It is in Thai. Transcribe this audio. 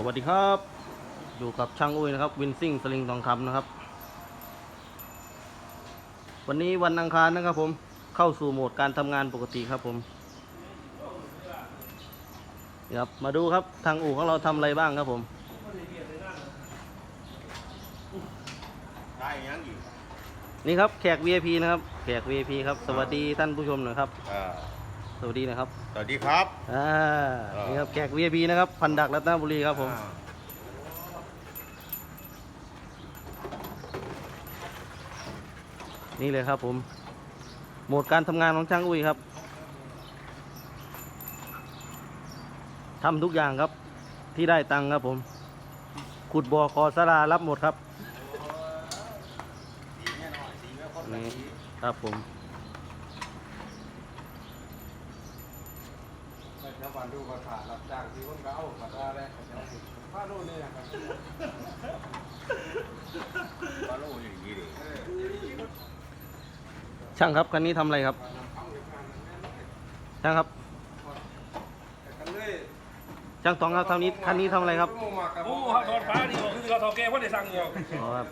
สวัสดีครับ อยู่กับช่างอุ้ยนะครับ วินซิ่งสลิงทองคำนะครับ วันนี้วันอังคารนะครับผมเข้าสู่โหมดการทำงานปกติครับผมนะครับมาดูครับทางอู่ของเราทำอะไรบ้างครับผมได้ยังอีกนี่ครับแขก VIP นะครับ แขก VIP ครับ สวัสดีท่านผู้ชมหน่อยครับ อ่า สวัสดีนะครับ สวัสดีครับ อ่าอ่านี่นี่ครับแขก VIP นะครับ พันดักรัตนบุรีครับผมอ่านี่เลยครับผม โหมดการทำงานของช่างอุ้ยครับ ทำทุกอย่างครับ ที่ได้ตังค์ครับผม ขุดบ่อคอสลารับหมดครับนี่ครับผม ชาวบ้านดูภาษาหลับจ้างที่คนก็เอาภาษาอะไรพาโน่นนี่นะครับปลาโลอย่างนี้เลยช่างครับคันนี้ทำอะไรครับ ช่างครับกันเลยช่างตองครับทำนี้คันนี้ทำอะไรครับมากกับโอ้เขาทอดฟ้าดีกว่าคือเขาทอดแกงเพราะได้สั่งอยู่อ๋อครับ